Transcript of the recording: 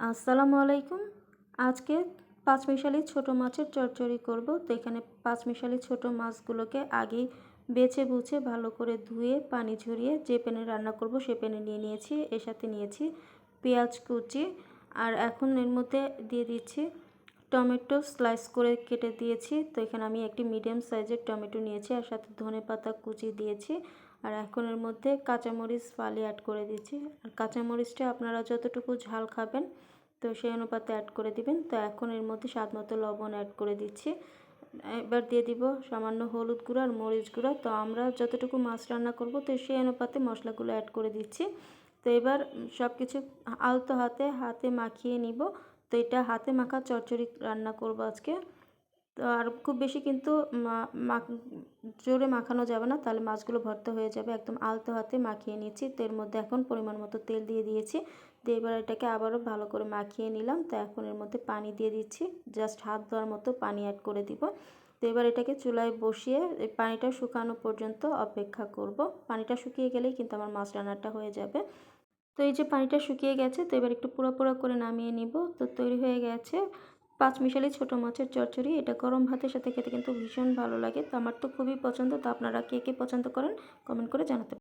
আসসালামু আলাইকুম। আজকে পাঁচমিশালি ছোটো মাছের চচ্চড়ি করব। তো এখানে পাঁচমিশালি ছোটো মাছগুলোকে আগে বেছে বুছে ভালো করে ধুয়ে, পানি ঝরিয়ে যে প্যানে রান্না করব সে প্যানে নিয়ে নিয়েছি। এর সাথে নিয়েছি পেঁয়াজ কুচি। আর এখন এর মধ্যে দিয়ে দিচ্ছি টমেটো স্লাইস করে কেটে দিয়েছি। তো এখানে আমি একটি মিডিয়াম সাইজের টমেটো নিয়েছি আর সাথে ধনে পাতা কুচি দিয়েছি। আর এখন এর মধ্যে কাঁচামরিচ ফালি অ্যাড করে দিচ্ছি আর কাঁচামরিচটা আপনারা যতটুকু ঝাল খাবেন, তো সেই অনুপাতে অ্যাড করে দিবেন। তো এখন এর মধ্যে স্বাদ মতো লবণ অ্যাড করে দিচ্ছি। এবার দিয়ে দিব সামান্য হলুদ গুঁড়ো আর মরিচ গুঁড়ো। তো আমরা যতটুকু মাছ রান্না করব, তো সেই অনুপাতে মশলাগুলো অ্যাড করে দিচ্ছি। তো এবার সব কিছু আলতো হাতে হাতে মাখিয়ে নিব। তো এটা হাতে মাখা চচ্চড়ি রান্না করব আজকে। তো আর খুব বেশি কিন্তু জোরে মাখানো যাবে না, তাহলে মাছগুলো ভর্তা হয়ে যাবে। একদম আলতো হাতে মাখিয়ে নিচ্ছি। তো এর মধ্যে এখন পরিমাণ মতো তেল দিয়ে দিয়েছি। দিয়ে এবার এটাকে আবারও ভালো করে মাখিয়ে নিলাম। তো এখন এর মধ্যে পানি দিয়ে দিচ্ছি। জাস্ট হাত ধোয়ার মতো পানি অ্যাড করে দিব। তো এবার এটাকে চুলায় বসিয়ে পানিটা শুকানো পর্যন্ত অপেক্ষা করব। পানিটা শুকিয়ে গেলেই কিন্তু আমার মাছ রান্নাটা হয়ে যাবে। তো এই যে পানিটা শুকিয়ে গেছে, তো এবার একটু পুরো পুরো করে নামিয়ে নিব। তো তৈরি হয়ে গেছে পাঁচ মিশালি ছোটো মাছের চচ্চড়ি। এটা গরম ভাতের সাথে খেতে কিন্তু ভীষণ ভালো লাগে। তো আমার তো খুবই পছন্দ। তো আপনারা কে কে পছন্দ করেন কমেন্ট করে জানাতে